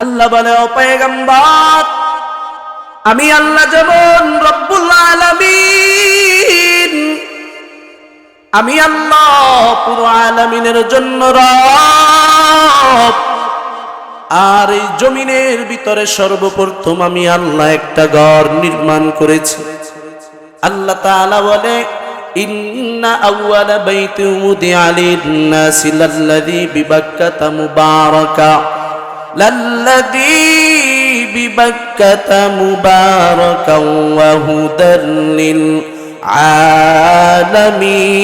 আল্লাহ বলে, ও পয়গম্বর, আমি আল্লাহ যেমন রব্বুল আলামিন, আমি আল্লাহ পুরো আলামিনের জন্য রব। আর এই জমিনের ভিতরে সর্বপ্রথম আমি আল্লাহ একটা ঘর নির্মাণ করেছি। আল্লাহ তাআলা বলে, ইন্না আউয়ালা বাইতি লিন-নাসি লাল্লাযী বিবাক্কাতা মুবারাকা। মুবারাকাও ওয়া হুদাল লিল আলামিন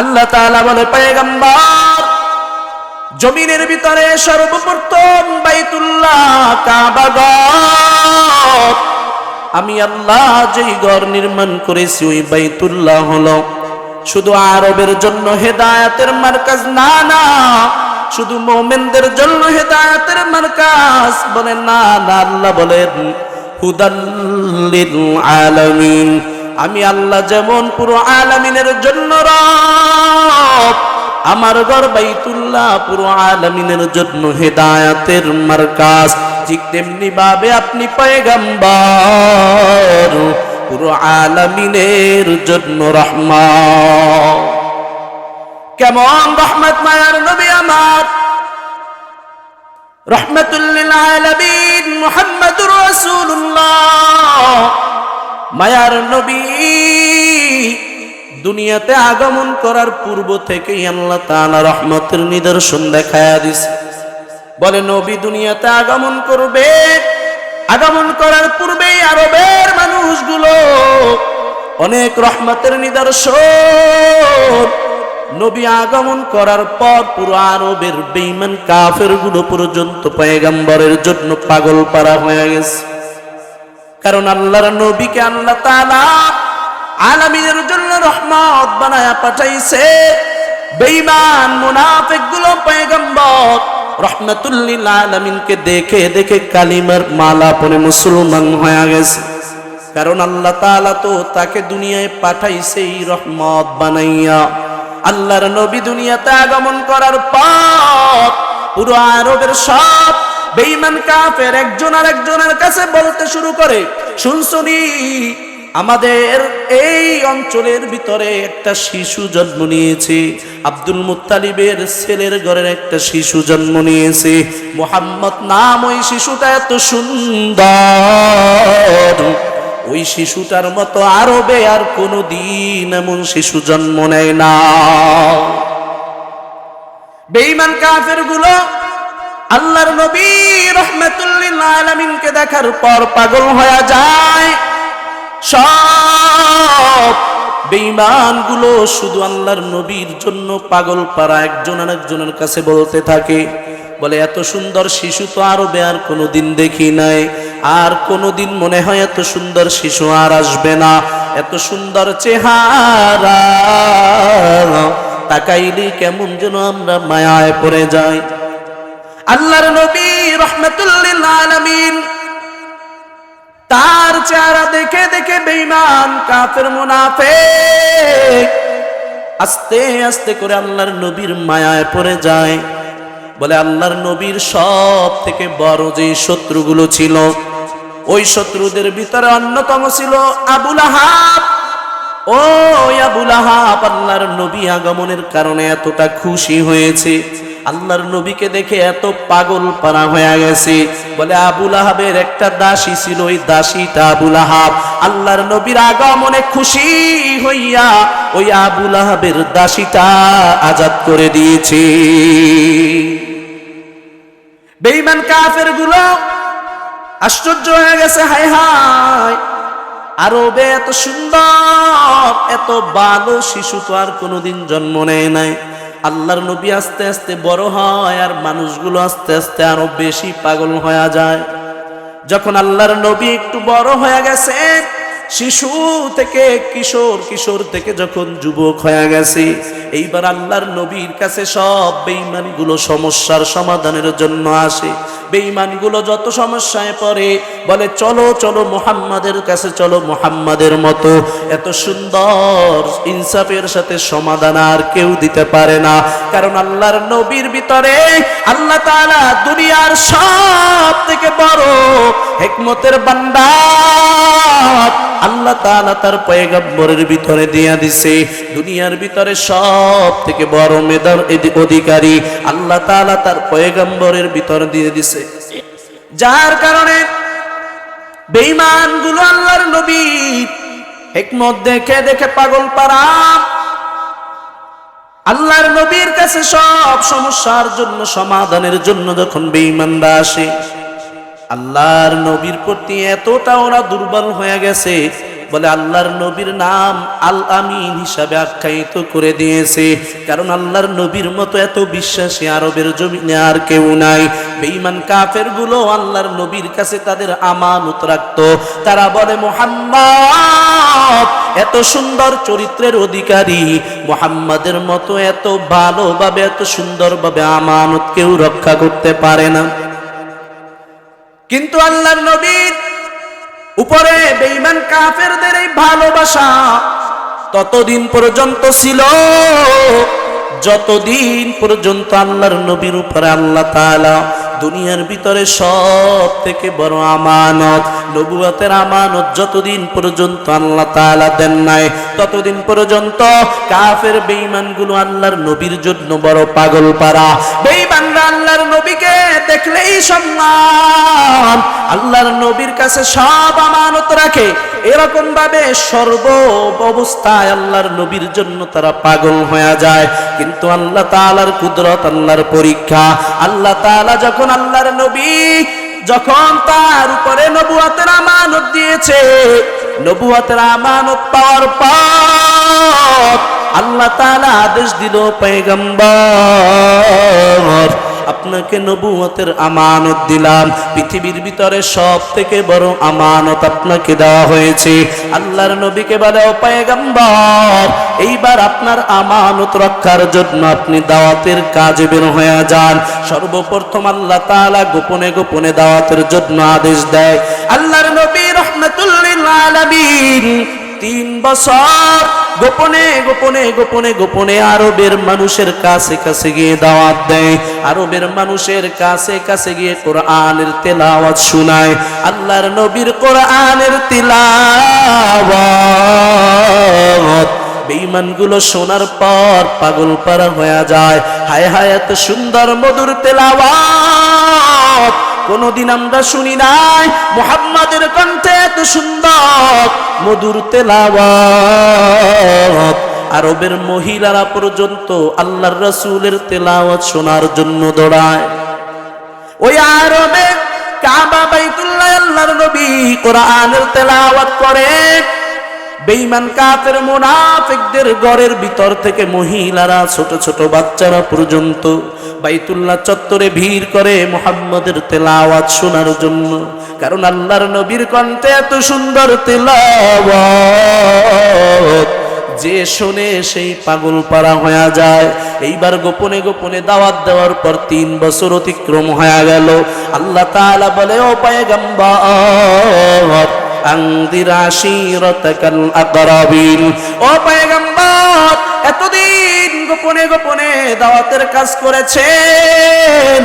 আল্লাহ তাআলা বলে, পয়গম্বর, জমিনের ভিতরে সর্বপ্রথম বাইতুল্লাহ কাবাগর আমি আল্লাহ যেই ঘর নির্মাণ করেছি, ওই বাইতুল্লাহ হলো শুধু আরবের জন্য হেদায়াতের মার্কাজ, না না। শুধু মোমেনদের জন্য হেদায়াতের মার্কাজ বলে, না না, আল্লাহ বলেন হুদাল্লিল আলামিন। আমি আল্লাহ যেমন পুরো আলামিনের জন্য রব, আমার ঘর বাইতুল্লাহ পুরো আলামিনের জন্য হেদায়াতের মার্কাজ। ঠিক তেমনি ভাবে আপনি পয়গম্বর পুরো আলামিনের জন্য রহমা কেমন রহমত মায়ার নবী আমার? রহমতুল্লিল আলামিন মুহাম্মদুর রাসূলুল্লাহ। মায়ার নবী দুনিয়াতে আগমন করার পূর্ব থেকেই আল্লাহ তাআলা রহমতের নিদর্শন দেখায়া দিছে। বলে, নবী দুনিয়াতে আগমন করবে আগমন করার পূর্বেই আরবের মানুষগুলো অনেক রহমতের নিদর্শন। নবী আগমন করার পর পুরো আরবের বেইমান কাফেরগুলো পর্যন্ত পয়গাম্বরের জন্য পাগল পারা হয়ে গেছে। কারণ আল্লাহর নবীকে আল্লাহ তাআলা আলামিনের জন্য রহমত বানায়া পাঠাইছে। বেঈমান মুনাফিকগুলো পয়গম্বর রহমাতুল্লিল আলামিনকে দেখে দেখে কালিমার মালা পরে মুসলমান হয়ে গেছে। কারণ আল্লাহ তাআলা তো তাকে দুনিয়ায় পাঠাইছে এই রহমত বানাইয়া। আল্লাহর নবী দুনিয়াতে আগমন করার পর পুরো আরবের সব বেঈমান কাফের একজন আর একজনের কাছে বলতে শুরু করে শুনছনি আমাদের এই অঞ্চলের ভিতরে একটা শিশু জন্ম নিয়েছে। আব্দুল মুত্তালিবের ছেলের ঘরের একটা শিশু জন্ম নিয়েছে। মোহাম্মদ নাম ওই শিশুটা এত সুন্দর। ওই শিশুটার মতো আরবে আর কোনো দিন এমন শিশু জন্ম নেয় না। বেঈমান কাফেরগুলো আল্লাহর নবী রহমাতুল্লিল আলামিনকে দেখার পর পাগল হয়ে যায়। সব বেঈমানগুলো শুধু আল্লাহর নবীর জন্য পাগল পারা একজন আর একজনের কাছে বলতে থাকে। বলে, এত সুন্দর শিশু তো আরও আর কোনোদিন দেখি নাই। আর কোনোদিন মনে হয় এত সুন্দর শিশু আর আসবে না। এত সুন্দর চেহারা। তাকাইলি কেমন যেন আমরা মায়ায় পড়ে যাই। আল্লাহর নবী রহমতুল্লিল আলামিন তার চেহারা দেখে দেখে বেঈমান, কাফের মুনাফিক। আস্তে আস্তে করে আল্লাহর নবীর মায়ায় পড়ে যায়। বলে আল্লাহর নবীর সব থেকে বড় যে শত্রুগুলো ছিল, ওই শত্রুদের ভিতরে অন্যতম ছিল আবুল আহাব ও আবুল আহাব আল্লাহর নবী আগমনের কারণে এতটা খুশি হয়েছে। আল্লাহর নবীকে দেখে এত পাগল পারা হয়ে গেছে। বলে আবুল আহাবের একটা দাসী ছিল, ওই দাসীটা আবুল আহাব আল্লাহর নবীর আগমনে খুশি হইয়া ওই আবুল আহাবের দাসীটা আজাদ করে দিয়েছে। বেঈমান কাফেরগুলো আশ্চর্য হয়ে গেছে হাই হাই আরবে এত সুন্দর, এত ভালো শিশু তো আর কোনোদিন জন্ম নেয় নাই। আল্লাহর নবী আস্তে আস্তে বড় হয় আর মানুষগুলো আস্তে আস্তে আরও বেশি পাগল হয়ে যায়। যখন আল্লাহর নবী একটু বড় হয়ে গেছে, শিশু থেকে কিশোর কিশোর থেকে যখন যুবক হয়ে গেছে, এইবার আল্লাহর নবীর কাছে সব বেঈমানগুলো সমস্যার সমাধানের জন্য আসে। বেঈমানগুলো যত সমস্যায় পড়ে, বলে, চলো চলো মোহাম্মদের কাছে, চলো মোহাম্মদের মতো। এত সুন্দর ইনসাফের সাথে সমাধান আর কেউ দিতে পারে না। কারণ আল্লাহর নবীর ভিতরে আল্লাহ তাআলা দুনিয়ার সব থেকে বড় হেকমতের বান্দার আল্লাহ তাআলা তার পয়গম্বরের ভিতরে দিয়া দিছে। দুনিয়ার ভিতরে সব থেকে বড় মেধার অধিকারী আল্লাহ তাআলা তার পয়গম্বরের ভিতরে দিয়ে দিছে। যার কারণে বেঈমানগুলো আল্লাহর নবী হেকমত দেখে দেখে পাগল পারা। আল্লাহর নবীর কাছে সব সমস্যার জন্য, সমাধানের জন্য যখন বেঈমানরা আসে, আল্লাহর নবীর প্রতি এতটা ওরা দুর্বল হয়ে গেছে বলে, আল্লাহর নবীর নাম আল আমিন হিসাবে আখ্যায়িত করে দিয়েছে। কারণ আল্লাহর নবীর মতো এত বিশ্বাসী আরবের জমিনে আর কেউ নাই। বেঈমান কাফেরগুলো আল্লাহর নবীর কাছে তাদের আমানত রাখতো। তারা বলে, মোহাম্মদ, এত সুন্দর চরিত্রের অধিকারী। মোহাম্মদের মতো এত ভালোভাবে, এত সুন্দরভাবে আমানত কেউ রক্ষা করতে পারে না। কিন্তু আল্লাহর নবীর উপরে বেঈমান কাফেরদের এই ভালোবাসা ততদিন পর্যন্ত ছিল। যতদিন পর্যন্ত আল্লাহর নবীর উপরে আল্লাহ তাআলা দুনিয়ার ভিতরে সব থেকে বড় আমানত নবুয়াতের আমানত যতদিন পর্যন্ত আল্লাহ তাআলা দেন নাই ততদিন পর্যন্ত কাফের বেঈমানগুলো আল্লাহর নবীর জন্য বড় পাগল পারা বেঈমানরা আল্লাহর নবীকে দেখলেই সম্মান। আল্লাহর নবীর কাছে সব আমানত রাখে। এরকম ভাবে সর্ব অবস্থায় আল্লাহর নবীর জন্য তারা পাগল হয়ে যায়। কিন্তু আল্লাহ তাআলার কুদরত আল্লাহর পরীক্ষা। আল্লাহ তাআলা যখন আল্লাহর নবী, যখন তার উপরে নবুয়াতের আমানত দিয়েছে, নবুয়াতের আমানত পাওয়ার পর আল্লাহ তালা আদেশ দিল, পয়গম্বর, আপনাকে নবুয়তের আমানত দিলাম। পৃথিবীর ভিতরে সব থেকে বড় আমানত আপনাকে দেওয়া হয়েছে। আল্লাহর নবীকে বলে পয়গম্বর, এইবার আপনার আমানত রক্ষার জন্য আপনি দাওয়াতের কাজে বের হয়ে যান। সর্বপ্রথম আল্লাহ তাআলা গোপনে গোপনে দাওয়াতের জন্য আদেশ দেয়। আল্লাহর নবী রহমাতুল্লিল তিন বছর গোপনে গোপনে গোপনে গোপনে আরবের মানুষের কাছে কাছে গিয়ে দাওয়াত দেয়। আরবের মানুষের কাছে কাছে গিয়ে কোরআনের তেলাওয়াত শোনায়। আল্লাহর নবীর কোরআনের তেলাওয়াত। বেঈমানগুলো শোনার পর পাগল পারা হয়ে যায়। হায় হায়, এত সুন্দর মধুর তেলাওয়াত। কোনদিন আমরা শুনি নাই, মোহাম্মদের কণ্ঠে এত সুন্দর মধুর তেলাওয়াত। আরবের মহিলারা পর্যন্ত আল্লাহর রসুলের তেলাওয়াত শোনার জন্য দৌড়ায়। ওই আরবে কাবা বাইতুল্লাহ আল্লাহর নবী কোরআনের তেলাওয়াত করে। বেঈমান কাফের মুনাফিকদের ঘরের ভিতর থেকে মহিলারা, ছোট ছোট বাচ্চারা পর্যন্ত বাইতুল্লাহ চত্বরে ভিড় করে মোহাম্মদের তেলাওয়াত শোনার জন্য। কারণ আল্লাহর নবীর কণ্ঠে এত সুন্দর তেলাওয়াত। যে শোনে সেই পাগল পারা হয়ে যায়। এইবার গোপনে গোপনে দাওয়াত দেওয়ার পর তিন বছর অতিক্রম হয়ে গেল। আল্লাহ তাআলা বলে, ও পয়গম্বর এতদিন গোপনে গোপনে দাওয়াতের কাজ করেছেন।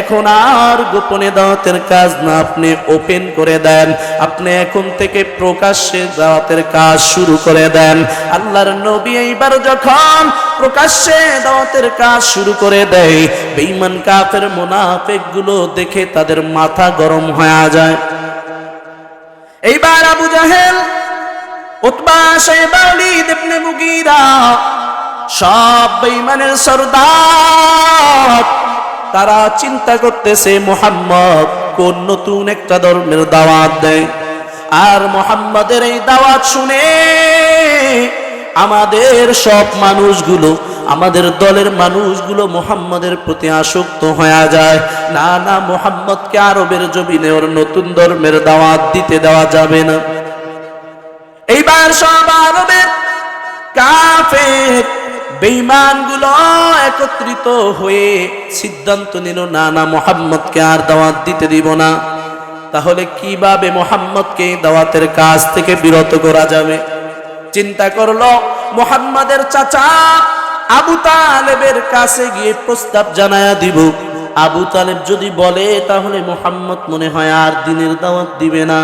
এখন আর গোপনে দাওয়াতের কাজ না, আপনি ওপেন করে দেন। আপনি এখন থেকে প্রকাশ্যে দাওয়াতের কাজ শুরু করে দেন। আল্লাহর নবী এইবার যখন প্রকাশ্যে দাওয়াতের কাজ শুরু করে দেয়, বেঈমান কাফের মুনাফিকগুলো দেখে তাদের মাথা গরম হয়ে যায়। এইবার আবু জাহেল তারা চিন্তা করতেছে মোহাম্মদ কোন নতুন একটা ধর্মের দাওয়াত দেয়। আর মোহাম্মদের এই দাওয়াত শুনে আমাদের সব মানুষগুলো, আমাদের দলের মানুষগুলো মোহাম্মদের প্রতি আসক্ত হয়ে যায়। না না, মোহাম্মদকে আরবের জমিনে ওর নতুন ধর্মের দাওয়াত দিতে দেওয়া যাবে না। এইবার সব আরবের কাফের বেঈমানগুলো একত্রিত হয়ে সিদ্ধান্ত নিল, না না, মোহাম্মদকে আর দাওয়াত দিতে দিব না। তাহলে কীভাবে মোহাম্মদকে দাওয়াতের কাজ থেকে বিরত করা যাবে? চিন্তা করল, মোহাম্মদের চাচা আবু তালেবের কাছে গিয়ে প্রস্তাব জানায়া দিব। আবু তালেব যদি বলে, তাহলে মোহাম্মদ মনে হয় আর দিনের দাওয়াত দিবে না।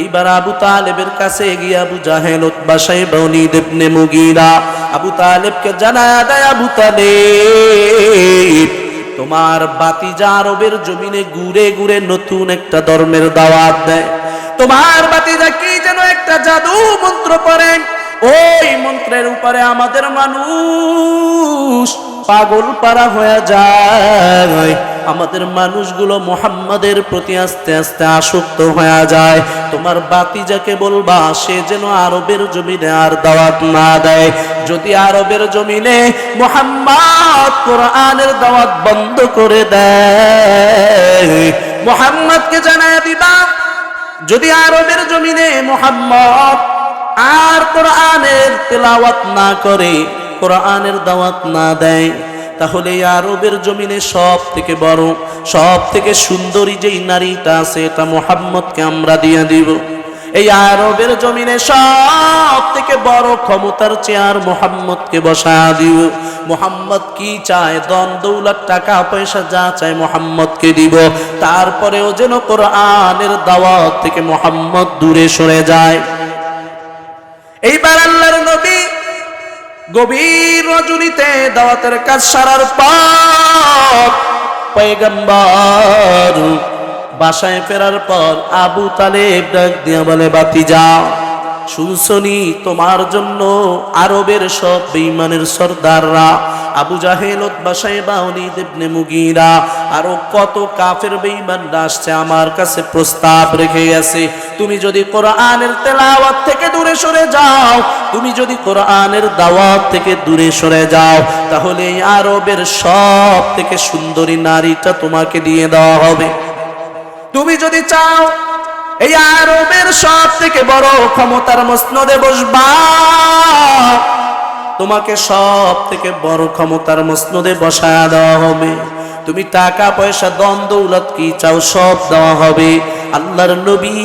এইবার আবু তালেবের কাছে গিয়ে আবু জাহেল বাসায় বনি দেবনে মুগিরা আবু তালেবকে জানায়া দেয়, আবু তালেব, তোমার বাতিজা আরবের জমিনে ঘুরে ঘুরে নতুন একটা ধর্মের দাওয়াত দেয়। তোমার বাতিজা কি যেন একটা জাদু মন্ত্র পড়েন ওই মন্ত্রের উপরে আমাদের মানুষ পাগল পারা হয়ে যায়। আমাদের মানুষগুলো মোহাম্মদের প্রতি আস্তে আস্তে আসক্ত হয়ে যায়। তোমার বাতিজাকে বলবা, সে যেন আরবের জমিনে আর দাওয়াত না দেয়। যদি আরবের জমিনে মোহাম্মদ কোরআনের দাওয়াত বন্ধ করে দেয়, মোহাম্মদকে জানায় দিবা, যদি আরবের জমিনে মোহাম্মদ আর কোরআনের তেলাওয়াত না করে কোরআনের দাওয়াত না দেয়, তাহলে আরবের জমিনে সব থেকে বড় সব থেকে সুন্দরী যেই নারীটা আছে, এটা মোহাম্মদকে আমরা দিয়ে দিব। এই আরবের জমিনে সব থেকে বড় ক্ষমতার চেয়ার মোহাম্মদকে বসা দিব। মোহাম্মদ কি চায়? দন দৌলত, টাকা, পয়সা যা চায় মোহাম্মদকে দিব। তারপরেও যেন কোরআনের দাওয়াত থেকে মোহাম্মদ দূরে সরে যায়। এইবার আল্লাহর নবী গভীর রজনীতে দাওয়াতের কাজ সারার পর পয়গম্বর বাসায় ফেরার পর আবু তালেব ডাক দিয়া বলে, বাতি যাও। শুনছনি? তোমার জন্য আরবের সব বেঈমানের সর্দাররা, আবু জাহেল দেবনে মুগিরা, আরও কত কাফের বেঈমানরা আসছে আমার কাছে প্রস্তাব রেখে গেছে। তুমি যদি কোরআনের তেলাওয়াত থেকে দূরে সরে যাও, তুমি যদি কোরআনের দাওয়াত থেকে দূরে সরে যাও, তাহলে আরবের সব থেকে সুন্দরী নারীটা তোমাকে দিয়ে দেওয়া হবে। তুমি যদি চাও এই আরবের সব থেকে বড় ক্ষমতার মসনদে বসবা। তোমাকে সব থেকে বড় ক্ষমতার মসনদে বসায়া দেওয়া হবে। তুমি টাকা, পয়সা দৌলত কি চাও সব দেওয়া হবে। আল্লাহর নবী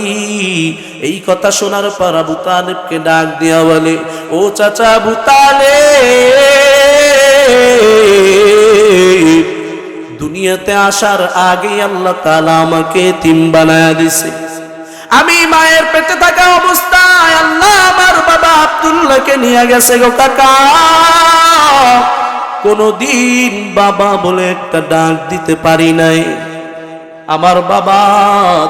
এই কথা শোনার পর আবু তালেবকে ডাক দেওয়া বলে, ও চাচা আবু তালেব, দুনিয়াতে আসার আগে আল্লাহ তালা আমাকে তিম বানায় দিছে। আমি মায়ের পেটে থাকা অবস্থায় আল্লাহ আমার বাবা আব্দুল্লাহকে নিয়ে গেছে গো কাকা। কোনদিন বাবা বলে একটা ডাক দিতে পারি নাই। আমার বাবা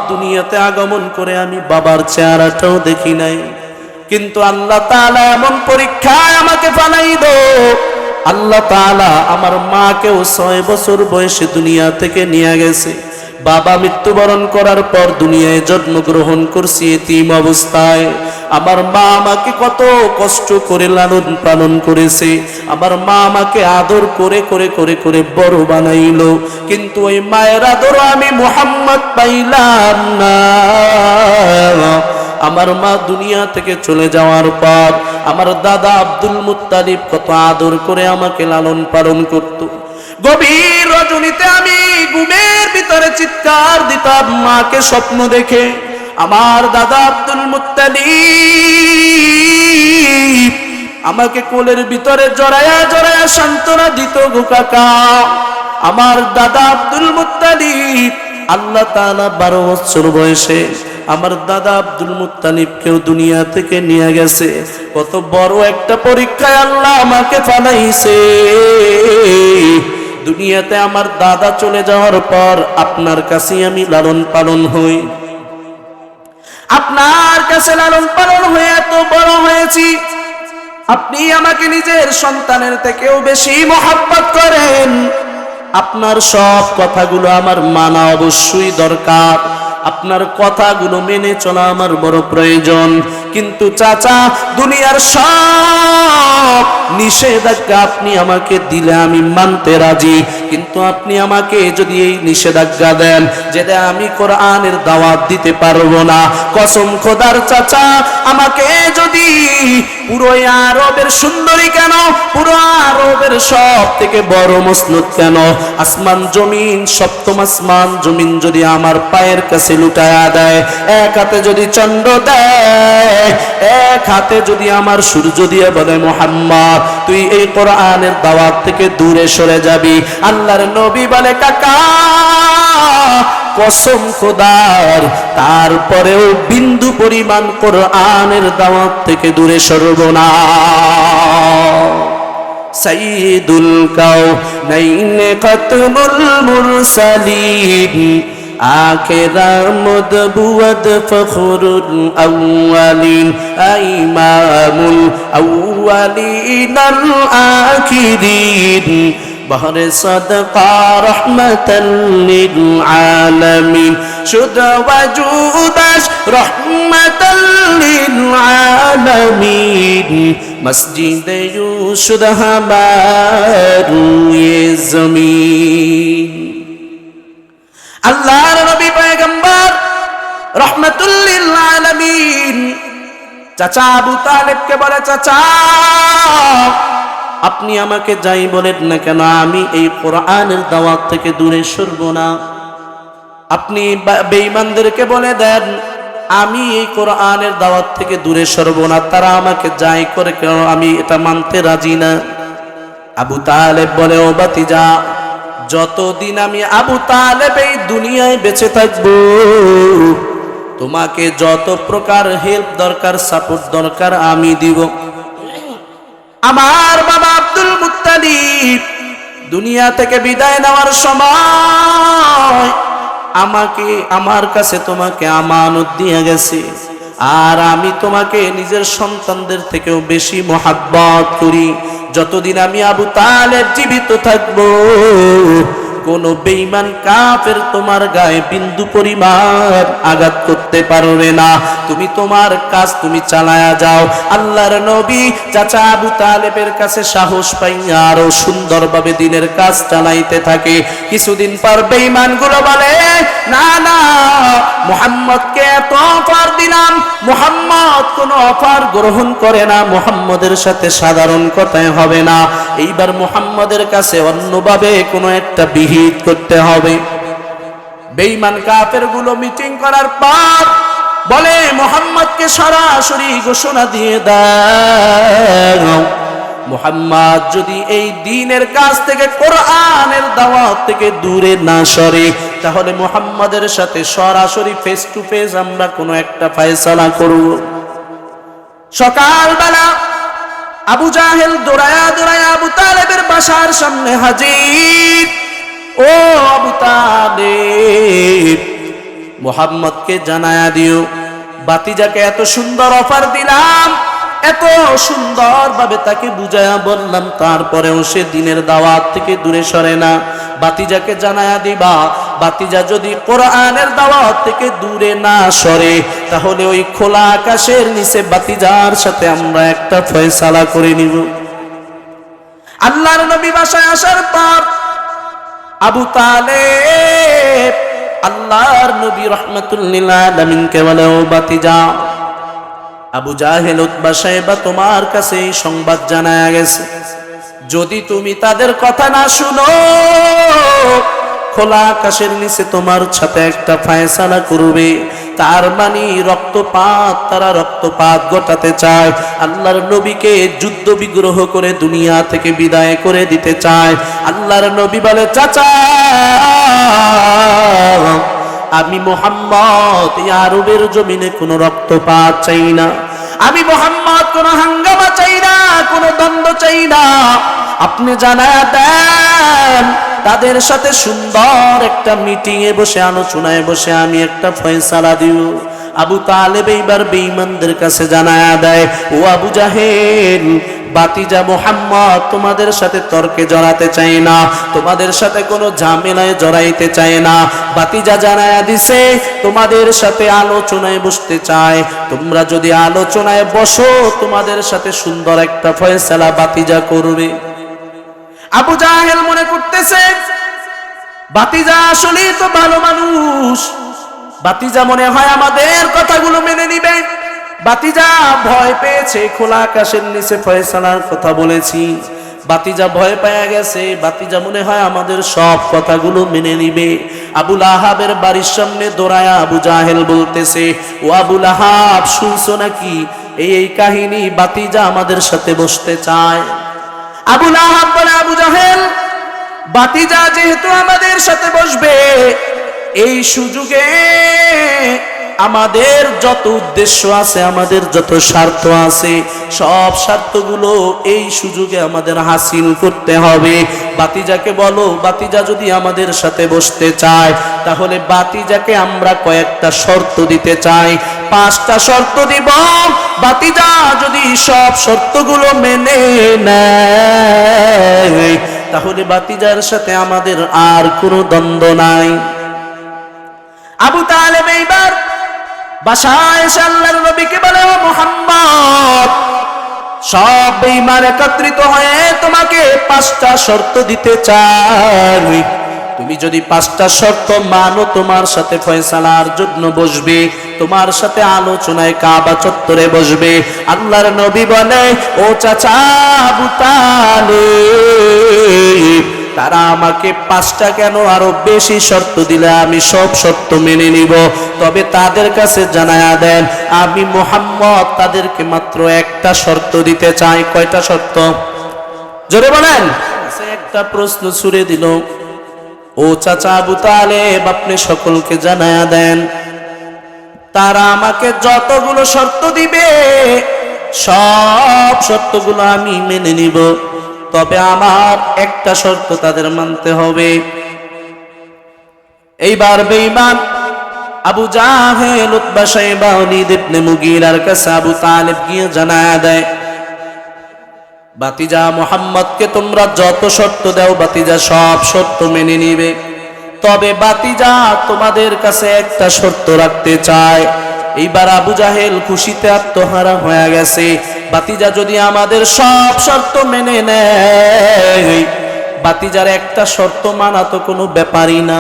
দুনিয়াতে আগমন করে আমি বাবার চেহারাটাও দেখি নাই। কিন্তু আল্লাহ তাআলা এমন পরীক্ষায় আমাকে ফালাই দো আল্লাহ তাআলা আমার মাকেও ছয় বছর বয়সে দুনিয়া থেকে নিয়ে গেছে। বাবা মৃত্যুবরণ করার পর দুনিয়ায় জন্মগ্রহণ করছি এতিম অবস্থায়। আমার মা আমাকে কত কষ্ট করে লালন পালন করেছে। আমার মা আমাকে আদর করে করে করে করে বড় বানাইলো। কিন্তু ওই মায়ের আদর আমি মোহাম্মদ পাইলাম না। আমার মা দুনিয়া থেকে চলে যাওয়ার পর আমার দাদা আব্দুল মুত্তালিব কত আদর করে আমাকে লালন পালন করত। গভীর রজনীতে আমি ঘুমের ভিতরে চিৎকার দিতাম মাকে স্বপ্ন দেখে। আমার দাদা আব্দুল মুত্তালিব, আমাকে কোলের ভিতরে জড়ায়া জড়ায়া সান্ত্বনা দিত গো কাকা। আমার দাদা আব্দুল মুত্তালিব, আল্লাহ তাআলা বারো বছর বয়সে আমার দাদা আব্দুল মুত্তালিবকেও দুনিয়া থেকে নিয়ে গেছে। কত বড় একটা পরীক্ষায় আল্লাহ আমাকে ফালাইছে। দুনিয়াতে আমার দাদা চলে যাওয়ার পর আপনার কাছে আমি লালন পালন হই। আপনার কাছে লালন পালন হয়ে এত বড় হয়েছি। আপনি আমাকে নিজের সন্তানের থেকেও বেশি মহাব্বত করেন। আপনার সব কথাগুলো আমার মানা অবশ্যই দরকার। আপনার কথাগুলো মেনে চলা আমার বড় প্রয়োজন। কিন্তু চাচা, দুনিয়ার সব নিষেধাজ্ঞা আপনি আমাকে দিলে আমি মানতে রাজি। কিন্তু আপনি আমাকে যদি এই নিষেধাজ্ঞা দেন, যেটা আমি কোরআনের দাওয়াত দিতে পারব না। কসম খোদার চাচা, আমাকে যদি পুরো আরবের সুন্দরী কেন? পুরো আরবের সব থেকে বড় মসনুদ কেন? আসমান জমিন, সপ্তম আসমান জমিন যদি আমার পায়ের কাছে লুটায়া দেয়। এক হাতে যদি চন্দ্র দেয়, এক হাতে যদি আমার সূর্য দিয়ে বলে, মোহাম্মদ, তুই এই কোরআনের দাওয়াত থেকে দূরে সরে যাবি। আল্লাহর নবী বলে, কাকা, কসম খোদার, তারপরেও বিন্দু পরিমাণ কোরআনের দাওয়াত থেকে দূরে সরব না। সাইদুল কাও নাইন খতমুল মুরসালিন। আখেরা মদবুয়াদ ফখরুল আউয়ালিন আইমামুল আউয়ালিন আল আখিরিন বহরে সদকা রহমতন লিল আলামিন শুদ ওয়াজুদাস রহমতন লিল আলামিন মসজিদে ইউশুদ হামারু এ জমিন আল্লাহর নবী পয়গম্বর, রহমাতুল্লিল আলামিন। চাচা আবু তালেবকে বলে, চাচা, আপনি আমাকে যাই বলেন না কেন? আমি এই কোরআনের দাওয়াত থেকে দূরে সরব না। আপনি বা- বেঈমানদেরকে বলে দেন, আমি এই কোরআনের দাওয়াত থেকে দূরে সরব না। তারা আমাকে যাই করে কেন? আমি এটা মানতে রাজি না। আবু তালেব বলে, ও বাতিজা যতদিন আমি আবু তালেব দুনিয়ায় বেঁচে থাকব, তোমাকে যত প্রকার হেল্প দরকার সাপোর্ট দরকার, আমি দিব। আমার বাবা আব্দুল মুত্তালিব দুনিয়া থেকে বিদায় নেওয়ার সময় আমাকে, আমার কাছে তোমাকে আমানত দিয়ে গেছে। আর আমি তোমাকে নিজের সন্তানদের থেকেও বেশি মোহাব্বত করি। যতদিন আমি আবু তালেব জীবিত থাকব কোন বেঈমান কাফের তোমার গায়ে বিন্দু পরিমাণ আঘাত করতে পারবে না। তুমি তোমার কাজ তুমি চালায়া যাও। আল্লাহর নবী চাচা আবু তালেবের কাছে সাহস পাইয়া আরও সুন্দরভাবে দিনের কাজ চালাইতে থাকে। কিছুদিন পর বেঈমানগুলো বলে, না না, মোহাম্মদকে এত অফার দিলাম। মোহাম্মদ কোনো অফার গ্রহণ করে না। মোহাম্মদের সাথে সাধারণ কথায় হবে না। এইবার মোহাম্মদের কাছে অন্যভাবে কোনো একটা বিহিত করতে হবে। বেঈমান কাফেরগুলো মিটিং করার পর বলে, মোহাম্মদকে সরাসরি ঘোষণা দিয়ে দাও। মোহাম্মদ যদি এই দিনের কাছ থেকে কোরআনের দাওয়াত থেকে দূরে না সরে, তাহলে মোহাম্মদের সাথে সরাসরি ফেস টু ফেস আমরা কোনো একটা ফয়সালা করব। সকালবেলা আবু জাহেল দৌড়ায়া দৌড়ায়া আবু তালেবের বাসার সামনে হাজির। ও মোহাম্মদকে জানায়া দিও, বাতিজাকে এত সুন্দর অফার দিলাম, এত সুন্দর ভাবে তাকে বুঝায়া বললাম, তারপরেও সে দিনের দাওয়াত থেকে দূরে সরে না। বাতিজাকে জানায়া দিবা, বাতিজা যদি কোরআনের দাওয়াত থেকে দূরে না সরে, তাহলে ওই খোলা আকাশের নিচে বাতিজার সাথে আমরা একটা ফয়সালা করে নিব। আল্লাহর নবী বাসায় আসার পর আবু তালে আল্লাহর নবী রহমতুল্লিল আলমিনকে বলে ও বাতি যা আবু জাহেল উতবা সাহেবা তোমার কাছে এই সংবাদ জানায়া গেছে। যদি তুমি তাদের কথা না শুনো, খোলা আকাশের নিচে তোমার সাথে একটা ফায়সালা করবে। তার মানে রক্তপাত, তারা রক্তপাত ঘটাতে চায়। আল্লাহর নবীকে যুদ্ধ বিগ্রহ করে দুনিয়া থেকে বিদায় করে দিতে চায়। আল্লাহর নবী বলে, চাচা, আমি মোহাম্মদ আরবের জমিনে কোনো রক্তপাত চাই না। আমি মোহাম্মদ, কোন হাঙ্গামা চাই না, কোন দ্বন্দ্ব চাই না। আপনি জানা দেন, তাদের সাথে সুন্দর একটা মিটিং এ বসে, আলোচনায় বসে আমি একটা ফয়সালা দিব আবু তালেব এইবার বেঈমানদের কাছে জানায়া দেয়, ও আবু জাহেল বাতিজা মোহাম্মদ, তোমাদের সাথে তর্কে জড়াতে চাই না, তোমাদের সাথে কোনো ঝামেলায় জড়াইতে চায় না। বাতিজা জানায়া দিছে, তোমাদের সাথে আলোচনায় বসতে চায়। তোমরা যদি আলোচনায় বসো, তোমাদের সাথে সুন্দর একটা ফয়সালা বাতিজা করবে। আবু জাহেল মনে করতেছে, বাতিজা আসলেই তো ভালো মানুষ। বাতিজা মনে হয় আমাদের কথাগুলো মেনে নিবে। বাতিজা ভয় পেয়েছে খোলা আকাশের নিচে ফয়সালার কথা বলেছি। বাতিজা ভয় পাওয়া গেছে, বাতিজা মনে হয় আমাদের সব কথাগুলো মেনে নিবে। আবুল আহাবের বাড়ির সামনে দৌড়ায়া আবু জাহেল বলতেছে, ও আবুল আহাব, শুনছো নাকি? এই এই কাহিনী বাতিজা আমাদের সাথে বসতে চায়। আবুল আহাব বলে, আবু জাহেল, বাতিজা যেহেতু আমাদের সাথে বসবে, এই সুযোগে আমাদের যত উদ্দেশ্য আছে, আমাদের যত স্বার্থ আছে, সব স্বার্থগুলো এই সুযোগে আমাদের হাসিল করতে হবে। বাতিজাকে বলো, বাতিজা যদি আমাদের সাথে বসতে চায়, তাহলে বাতিজাকে আমরা কয়েকটা শর্ত দিতে চাই। পাঁচটা শর্ত দিব, বাতিজা যদি সব শর্তগুলো মেনে নেয়, তাহলে বাতিজার সাথে আমাদের আর কোনো দ্বন্দ্ব নাই। আবু তালেব এইবার বাসায় এসে আল্লাহর নবীকে বলে, ও মোহাম্মদ, সব বেঈমান একত্রিত হয়ে তোমাকে পাঁচটা শর্ত দিতে চাই। তুমি যদি পাঁচটা শর্ত মানো, তোমার সাথে ফয়সালার জন্য বসবে, তোমার সাথে আলোচনায় কাবা চত্বরে বসবে। আল্লাহর নবী বলে, ও চাচা আবু তালেব তারা আমাকে পাঁচটা কেন আরও বেশি শর্ত দিলে আমি সব শর্ত মেনে নিব? তবে তাদের কাছে জানায়া দেন, আমি মোহাম্মদ তাদেরকে মাত্র একটা শর্ত দিতে চাই। কয়টা শর্ত? জোরে বলেন। একটা প্রশ্ন ছুড়ে দিল। ও চাচা আবু তালেব, আপনি সকলকে জানায়া দেন, তারা আমাকে যতগুলো শর্ত দিবে, সব শর্তগুলো আমি মেনে নিব। তবে আমার একটা শর্ত তাদের মানতে হবে। এইবার বেঈমান আবু জাহেল, উতবা সাইবা ওয়ালিদ ইবনে মুগীরার কাছে আবু তালেব গিয়ে জানায়া দেয়, বাতিজা মোহাম্মদকে তোমরা যত শর্ত দাও, বাতিজা সব শর্ত মেনে নিবে। তবে বাতিজা তোমাদের কাছে একটা শর্ত রাখতে চায় এইবার আবু জাহেল খুশিতে আত্মহারা হয়ে গেছে। বাতিজা যদি আমাদের সব শর্ত মেনে নেয়, বাতিজার একটা শর্ত মানা তো কোনো ব্যাপারই না।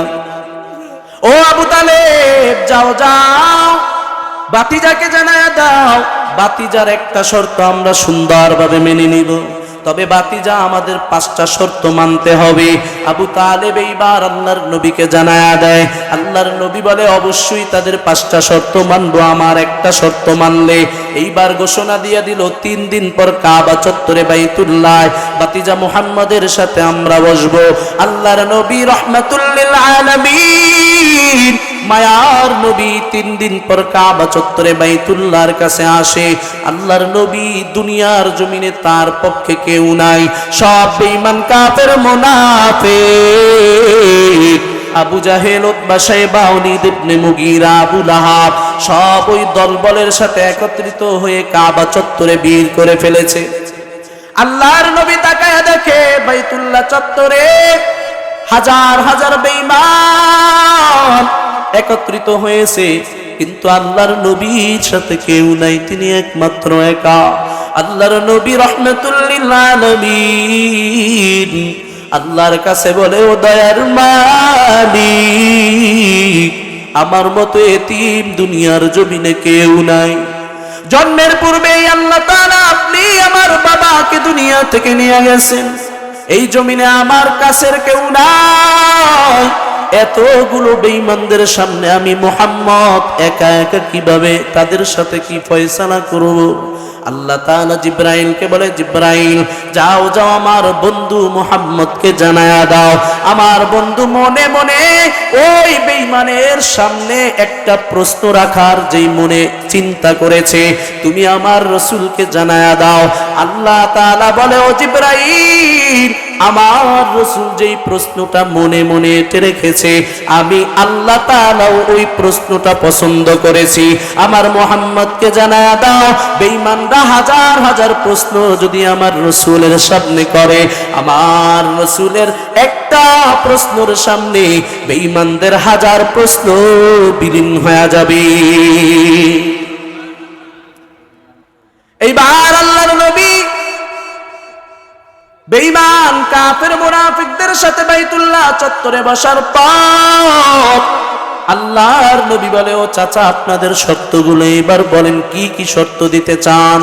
ও আবু তালেব, যাও যাও, বাতিজাকে জানায়া দাও। বাতিজার একটা শর্ত আমরা সুন্দরভাবে মেনে নিব। তবে বাতিজা আমাদের পাঁচটা শর্ত মানতে হবে। আবু তালেব এইবার আল্লাহর নবীকে জানায়া দেয়, আল্লাহর নবী বলে, অবশ্যই তাদের পাঁচটা শর্ত মানবো, আমার একটা শর্ত মানলে। এইবার ঘোষণা দিয়ে দিল, তিন দিন পর কাবা চত্বরে বাইতুল্লাহ, বাতিজা মুহাম্মাদের সাথে আমরা বসবো। আল্লাহর নবী রহমাতুল্লিল আলামিন মায়ার নবী তিন দিন পর কাবা চত্বরে বাইতুল্লাহর কাছে আসে। আল্লাহর নবী দুনিয়ার জমিনে তার পক্ষে কেউ নাই। সব বেঈমান কাফের মুনাফে আবু জাহেল, উতবা সাইবা ওয়ালিদ ইবনে মুগীরা, আবু লাহাব সব ওই দলবলের সাথে একত্রিত হয়ে কাবা চত্বরে বীর করে ফেলেছে। আল্লাহর নবী তাকায় দেখে বাইতুল্লাহ চত্বরে হাজার হাজার বেঈমান একত্রিত হয়েছে, কিন্তু আল্লাহর নবীর সাথে কেউ নাই, তিনি একমাত্র একা। আল্লাহর নবী রহমতুল্লিল আল্লাহর কাছে বলে, ও দয়ার মালিক, আমার মতো এতিম দুনিয়ার জমিনে কেউ নাই। জন্মের পূর্বেই আল্লাহ তাআলা আপনি আমার বাবাকে দুনিয়া থেকে নিয়ে গেছেন। এই জমিনে আমার কাছের কেউ নাই। এতগুলো বেঈমানদের সামনে আমি মোহাম্মদ একা একা কীভাবে তাদের সাথে কি ফয়সালা করব? আল্লাহ তাআলা জিব্রাইলকে বলে, জিব্রাইল, যাও যাও আমার বন্ধু মোহাম্মদকে জানায়া দাও। আমার বন্ধু মনে মনে ওই বেঈমানের সামনে একটা প্রশ্ন রাখার যেই মনে চিন্তা করেছে, তুমি আমার রসুলকে জানায়া দাও। আল্লাহ তাআলা বলে, ও জিব্রাইল আমার রসুল যেই প্রশ্নটা মনে মনে এঁটে রেখেছে, আমি আল্লাহ তাআলাও ওই প্রশ্নটা পছন্দ করেছি। আমার মোহাম্মদকে জানায়া দাও, বেঈমানরা হাজার হাজার প্রশ্ন যদি আমার রসুলের সামনে করে, আমার রসুলের একটা প্রশ্নের সামনে বেঈমানদের হাজার প্রশ্ন বিলীন হয়ে যাবে। এইবার আল্লাহর নবী বেঈমান কাফের মুনাফিকদের সাথে বাইতুল্লাহ চত্বরে বসার পর আল্লাহর নবী বলে, ও চাচা, আপনাদের শর্তগুলো এবার বলেন, কি কি শর্ত দিতে চান?